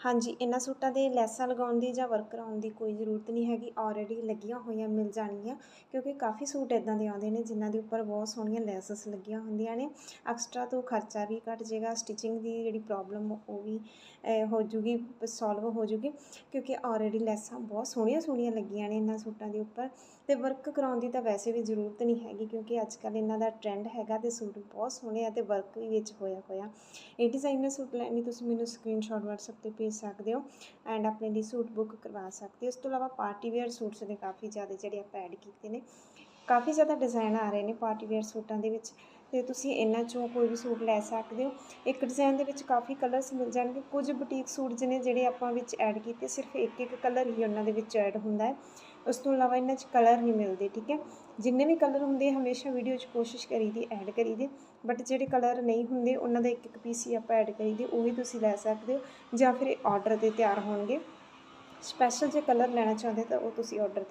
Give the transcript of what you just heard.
ਹਾਂਜੀ, ਇਹਨਾਂ ਸੂਟਾਂ ਦੇ ਲੈਸਾਂ ਲਗਾਉਣ ਦੀ ਜਾਂ ਵਰਕ ਕਰਾਉਣ ਦੀ ਕੋਈ ਜ਼ਰੂਰਤ ਨਹੀਂ ਹੈਗੀ ਆਲਰੇਡੀ ਲੱਗੀਆਂ ਹੋਈਆਂ ਮਿਲ ਜਾਣਗੀਆਂ, ਕਿਉਂਕਿ ਕਾਫੀ ਸੂਟ ਇਦਾਂ ਦੇ ਆਉਂਦੇ ਨੇ ਜਿਨ੍ਹਾਂ ਦੇ ਉੱਪਰ ਬਹੁਤ ਸੋਹਣੀਆਂ ਲੈਸਸ ਲੱਗੀਆਂ ਹੁੰਦੀਆਂ ਨੇ। ਐਕਸਟਰਾ ਤੋਂ ਖਰਚਾ ਵੀ ਘੱਟ ਜਾਏਗਾ ਸਟਿਚਿੰਗ ਦੀ ਜਿਹੜੀ ਪ੍ਰੋਬਲਮ ਉਹ ਵੀ ਹੋ ਜੂਗੀ ਸੋਲਵ ਹੋ ਜੂਗੀ, ਕਿਉਂਕਿ ਆਲਰੇਡੀ ਲੈਸਾਂ ਬਹੁਤ ਸੋਹਣੀਆਂ ਸੋਹਣੀਆਂ ਲੱਗੀਆਂ ਨੇ ਇਹਨਾਂ ਸੂਟਾਂ ਦੇ ਉੱਪਰ। ਤੇ ਵਰਕ ਕਰਾਉਣ ਦੀ ਤਾਂ ਵੈਸੇ ਵੀ ਜ਼ਰੂਰਤ ਨਹੀਂ ਹੈਗੀ, ਕਿਉਂਕਿ ਅੱਜ ਕੱਲ੍ਹ ਇਹਨਾਂ ਦਾ ਟ੍ਰੈਂਡ ਹੈਗਾ ਤੇ ਸੂਟ ਬਹੁਤ ਸੋਹਣੇ ਆ ਤੇ ਵਰਕ ਵੀ ਵਿੱਚ ਹੋਇਆ ਹੋਇਆ। ਇਹ ਡਿਜ਼ਾਈਨਰ ਸੂਟ ਲੈਣੀ, ਤੁਸੀਂ ਮੈਨੂੰ ਸਕਰੀਨਸ਼ਾਟ WhatsApp ਤੇ ਭੇਜ ਸਕਦੇ ਹੋ ਐਂਡ ਆਪਣੇ ਲਈ ਸੂਟ ਬੁੱਕ ਕਰਵਾ ਸਕਦੇ ਹੋ। ਇਸ ਤੋਂ ਇਲਾਵਾ ਪਾਰਟੀ ਵੇਅਰ ਸੂਟਸ ਦੇ ਕਾਫੀ ਜ਼ਿਆਦਾ ਜਿਹੜੇ ਆਪਾਂ ਐਡ ਕੀਤੇ ਨੇ। ਕਾਫੀ ਜ਼ਿਆਦਾ ਡਿਜ਼ਾਈਨ ਆ ਰਹੇ ਨੇ ਪਾਰਟੀ ਵੇਅਰ ਸੂਟਾਂ ਦੇ ਵਿੱਚ। ਤੇ ਤੁਸੀਂ ਇਹਨਾਂ ਚੋਂ ਕੋਈ ਵੀ ਸੂਟ ਲੈ ਸਕਦੇ ਹੋ। ਇੱਕ ਡਿਜ਼ਾਈਨ ਦੇ ਵਿੱਚ ਕਾਫੀ ਕਲਰਸ ਮਿਲ ਜਾਣਗੇ। ਕੁਝ ਬੁਟੀਕ ਸੂਟ ਨੇ ਜਿਹੜੇ ਆਪਾਂ ਵਿੱਚ ਐਡ ਕੀਤੇ, ਸਿਰਫ ਇੱਕ ਇੱਕ ਕਲਰ ਹੀ ਉਹਨਾਂ ਦੇ ਵਿੱਚ ਐਡ ਹੁੰਦਾ ਹੈ। ਉਸ ਤੋਂ ਇਲਾਵਾ ਇਹਨਾਂ 'ਚ ਕਲਰ ਨਹੀਂ ਮਿਲਦੇ, ਠੀਕ ਹੈ? ਜਿੰਨੇ ਵੀ ਕਲਰ ਹੁੰਦੇ, ਹਮੇਸ਼ਾ ਵੀਡੀਓ 'ਚ ਕੋਸ਼ਿਸ਼ ਕਰੀਦੀ ਐਡ ਕਰੀਦੀ। ਬਟ ਜਿਹੜੇ ਕਲਰ ਨਹੀਂ ਹੁੰਦੇ, ਉਹਨਾਂ ਦਾ ਇੱਕ ਇੱਕ ਪੀਸ ਹੀ ਆਪਾਂ ਐਡ ਕਰੀਦੇ, ਉਹੀ ਤੁਸੀਂ ਲੈ ਸਕਦੇ ਹੋ ਜਾਂ ਫਿਰ ਇਹ ਆਰਡਰ ਤੇ ਤਿਆਰ ਹੋਣਗੇ। ਸਪੈਸ਼ਲ ਜੇ ਕਲਰ ਲੈਣਾ ਚਾਹੁੰਦੇ ਤਾਂ ਉਹ ਤੁਸੀਂ ਆਰਡਰ